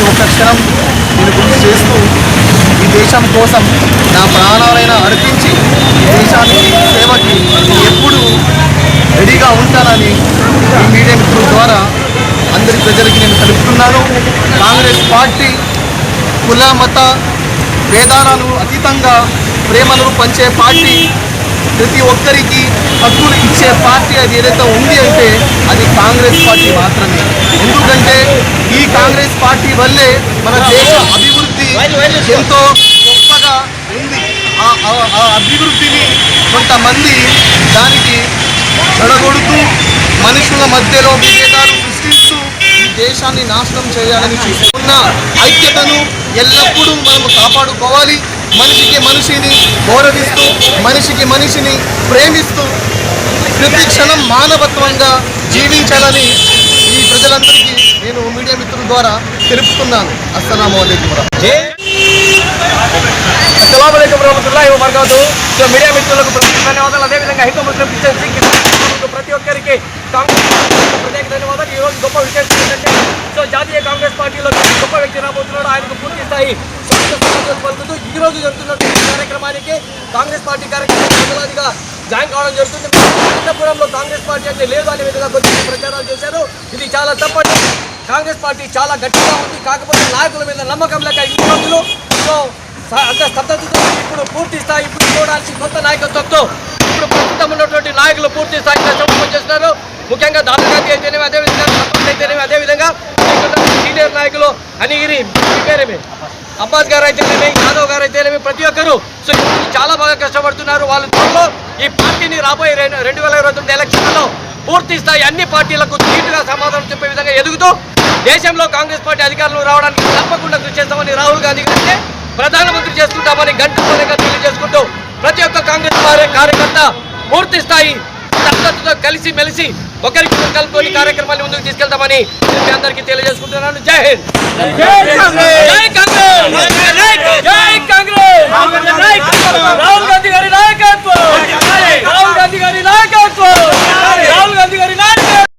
ప్రతి ఒక్క క్షణం నేను గుర్తు చేస్తూ ఈ దేశం కోసం నా ప్రాణాలైనా అర్పించి ఈ దేశానికి సేవకి ఎప్పుడు రెడీగా ఉంటానని ఈ మీడియా మిత్రుల ద్వారా అందరి ప్రజలకి నేను తెలుపుతున్నాను. కాంగ్రెస్ పార్టీ కుల మత భేదాలను అతీతంగా ప్రేమను పంచే పార్టీ ప్రతి ఒక్కరికి హక్కులు ఇచ్చే పార్టీ అది ఏదైతే ఉంది అంటే అది కాంగ్రెస్ పార్టీ మాత్రమే. ఎందుకంటే ఈ పార్టీ వల్లే మన దేశ అభివృద్ధి ఎంతో గొప్పగా ఉంది. ఆ- అభివృద్ధిని కొంతమంది దానికి చెడగొడుతూ మనుషుల మధ్యలో విభేదాలు సృష్టిస్తూ ఈ దేశాన్ని నాశనం చేయాలని చూస్తున్న ఐక్యతను ఎల్లప్పుడూ మనం కాపాడుకోవాలి. మనిషికి మనిషిని గౌరవిస్తూ మనిషికి మనిషిని ప్రేమిస్తూ ప్రతి క్షణం మానవత్వంగా జీవించాలని ఈ ప్రజలందరికీ నేను మీడియా మిత్రుల ద్వారా తెలుపుతున్నాను. అస్సలం అయికం అస్సలం వరహమతుల్లాహి వబర్కాతు. సో మీడియా మిత్రులకు ప్రత్యేక ధన్యవాదాలు. అదేవిధంగా హిందూ ముస్లిం క్రిస్టియన్ సింగ్ ప్రతి ఒక్కరికి కాంగ్రెస్ ప్రత్యేక ధన్యవాదాలు. ఈ రోజు గొప్ప విషయం ఏంటంటే సో జాతీయ కాంగ్రెస్ పార్టీలో గొప్ప వ్యక్తి రాబోతున్నాడు. ఆయనకు పూర్తి స్థాయి పలుకుతూ ఈ రోజు కార్యక్రమానికి కాంగ్రెస్ పార్టీ కార్యక్రమం జాయిన్ కావడం జరుగుతుంది. అనంతపురంలో కాంగ్రెస్ పార్టీ అంటే లేదు అనే విధంగా కొద్దిగా ప్రచారాలు చేశారు. ఇది చాలా తప్పటి కాంగ్రెస్ పార్టీ చాలా గట్టిగా ఉంది. కాకపోతే నాయకుల మీద నమ్మకం లేక ఇన్ని రోజులు సో అంత స్తబ్దతతో ఇప్పుడు పూర్తి స్థాయి ఇప్పుడు చూడాల్సి కొత్త నాయకత్వంతో ఇప్పుడు ప్రస్తుతం ఉన్నటువంటి నాయకులు పూర్తి స్థాయిగా సమూహం చేస్తున్నారు ముఖ్యంగా దాని గాంధీ అయితేనేమి అదేవిధంగా విధంగా అయితేనేమి అదేవిధంగా సీనియర్ నాయకులు అనిగిరి పేరేమి అబ్బాస్ గారు అయితేనేమి యాదవ్ గారు అయితేనేమి ప్రతి ఒక్కరు. సో చాలా బాగా కష్టపడుతున్నారు. వాళ్ళు ఈ పార్టీని రాబోయే రెండు వేల ఇరవై తొమ్మిది ఎలక్షన్లలో పూర్తి స్థాయి అన్ని పార్టీలకు ధీటుగా సమాధానం చెప్పే విధంగా ఎదుగుతూ దేశంలో కాంగ్రెస్ పార్టీ అధికారంలో రావడానికి తప్పకుండా కృషి చేస్తామని రాహుల్ గాంధీ గారిని ప్రధానమంత్రి చేసుకుంటామని గంటగా తెలియజేసుకుంటూ ప్రతి ఒక్క కాంగ్రెస్ కార్య- కార్యకర్త పూర్తి స్థాయి కలిసి మెలిసి ఒకరికి కలుపుకొని కార్యక్రమాన్ని ముందుకు తీసుకెళ్తామని మీ అందరికీ తెలియజేసుకుంటున్నాను. జై హింద్. జై కాంగ్రెస్. జై కాంగ్రెస్. రాహుల్ గాంధీ గారి